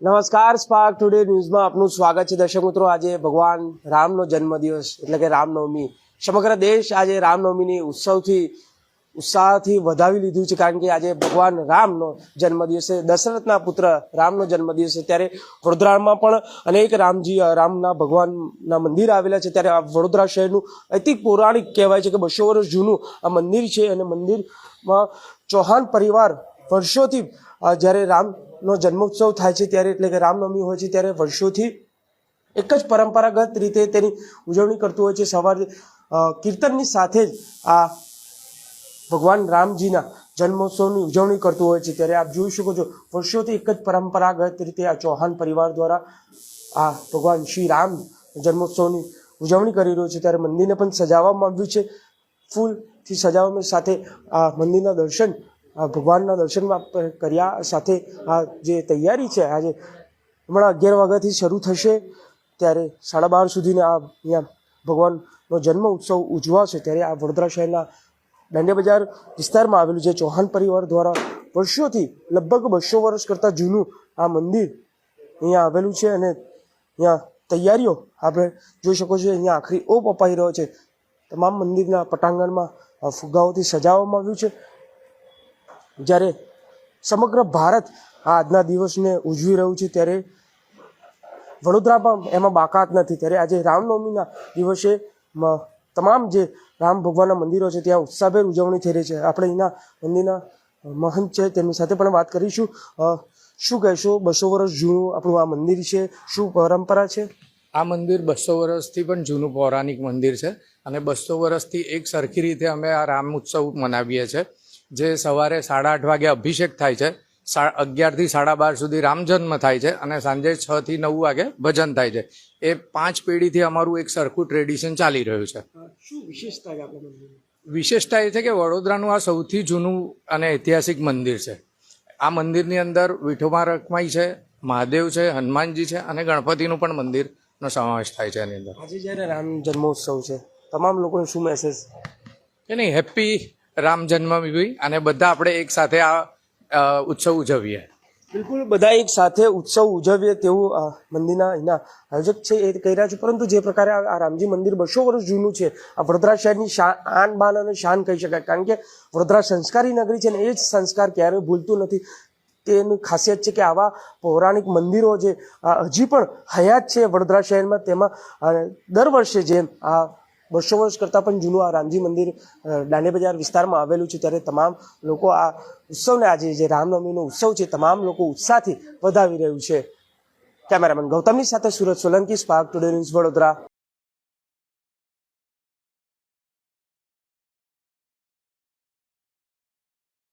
નમસ્કાર spark today ન્યૂઝમાં આપનું સ્વાગત છે. દર્શક મિત્રો, આજે ભગવાન રામનો જન્મદિવસ એટલે કે રામનવમી. સમગ્ર દેશ આજે રામનવમીની ઉત્સવથી, ઉત્સાહથી વધાવી લીધું છે, કારણ કે આજે ભગવાન રામનો જન્મદિવસ દશરથના પુત્ર રામનો જન્મદિવસ છે. ત્યારે વડોદરામાં પણ અનેક રામજી, રામના ભગવાનના મંદિર આવેલા છે. ત્યારે આ વડોદરા શહેરનું અતિક પૌરાણિક કહેવાય છે કે બસો વર્ષ જૂનું આ મંદિર છે. અને મંદિરમાં ચૌહાણ પરિવાર વર્ષોથી જ્યારે જ્યારે રામનો જન્મોત્સવ થાય છે ત્યારે, એટલે કે રામનવમી હોય છે ત્યારે વર્ષોથી એક જ પરંપરાગત રીતે તેની ઉજવણી કરતું હોય છે. સવારે કીર્તનની સાથે જ આ ભગવાન રામજીના જન્મોત્સવની ઉજવણી કરતું હોય છે. ત્યારે આપ જોઈ શકો છો, વર્ષોથી એક જ પરંપરાગત રીતે આ ચૌહાણ પરિવાર દ્વારા આ ભગવાન શ્રી રામ જન્મોત્સવની ઉજવણી કરી રહ્યો છે. ત્યારે મંદિરને પણ સજાવવામાં આવ્યું છે. ફૂલથી સજાવવામાં સાથે આ મંદિરના દર્શન ભગવાનના દર્શનમાં કર્યા સાથે આ જે તૈયારી છે, આજે હમણાં અગિયાર વાગ્યાથી શરૂ થશે, ત્યારે સાડા બાર સુધીને આ અહીંયા ભગવાનનો જન્મ ઉત્સવ ઉજવાશે, ત્યારે આ વડોદરા શહેરના દાંડિયા બજાર વિસ્તારમાં આવેલું છે ચૌહાણ પરિવાર દ્વારા વર્ષોથી, લગભગ બસો વર્ષ કરતાં જૂનું આ મંદિર અહીંયા આવેલું છે અને અહીંયા તૈયારીઓ આપણે જોઈ શકો છો, અહીંયા આખરી ઓપ અપાઈ રહ્યો છે. તમામ મંદિરના પટાંગણમાં ફુગ્ગાઓથી સજાવવામાં આવ્યું છે. જ્યારે સમગ્ર ભારત આજના દિવસને ઉજવી રહ્યું છે, ત્યારે વડોદરા પણ એમાં બાકાત નથી. ત્યારે આજે રામનવમીના દિવસે તમામ જે રામ ભગવાનના મંદિરો છે, ત્યાં ઉત્સાહભેર ઉજવણી થઈ રહી છે. આપણે અહીંના મંદિરના મહંત છે, તેમની સાથે પણ વાત કરીશું. શું કહેશો? બસો વર્ષ જૂનું આપણું આ મંદિર છે, શું પરંપરા છે? આ મંદિર બસો વર્ષથી પણ જૂનું પૌરાણિક મંદિર છે અને બસો વર્ષથી એક સરખી રીતે અમે આ રામ ઉત્સવ મનાવીએ છીએ જે સવારે સાડા આઠ વાગે અભિષેક થાય છે અગિયારથી સાડા બાર સુધી રામ જન્મ થાય છે અને સાંજે છ થી નવ વાગે ભજન થાય છે. એ પાંચ પેઢીથી અમારું એક સરખું ટ્રેડિશન ચાલી રહ્યું છે. શું વિશેષતા છે આપણા વિશેષતા એ છે કે વડોદરાનું આ સૌથી જૂનું અને ઐતિહાસિક મંદિર છે. આ મંદિરની અંદર વિઠોબા રખમાઈ છે મહાદેવ છે હનુમાનજી છે અને ગણપતિનું પણ મંદિરનો સમાવેશ થાય છે એની અંદર. આજે જ્યારે રામ જન્મોત્સવ છે તમામ લોકોને શું મેસેજ કે નહીં હેપી રામ જન્મભૂમિ અને બધા આપણે એક સાથે આ ઉત્સવ ઉજવીએ. બિલકુલ, બધા એક સાથે ઉત્સવ ઉજવીએ તેવું મંદિરના અહીંના આયોજક છે એ કહી રહ્યા છે. પરંતુ જે પ્રકારે આ રામજી મંદિર બસો વર્ષ જૂનું છે, આ વડોદરા શહેરની આન બાન અને શાન કહી શકાય. કારણ કે વડોદરા સંસ્કારી નગરી છે ને એ જ સંસ્કાર ક્યારેય ભૂલતું નથી. તેની ખાસિયત છે કે આવા પૌરાણિક મંદિરો જે હજી પણ હયાત છે વડોદરા શહેરમાં, તેમાં દર વર્ષે જેમ આ બસો વર્ષ કરતાં પણ જૂનું આ રામજી મંદિર દાંડી બજાર વિસ્તારમાં આવેલું છે ત્યારે તમામ લોકો આ ઉત્સવને આજે જે રામનવમીનો ઉત્સવ છે, તમામ લોકો ઉત્સાહથી વધાવી રહ્યું છે. કેમેરામેન ગૌતમની સાથે Surat Solanki, spark today news Vadodara.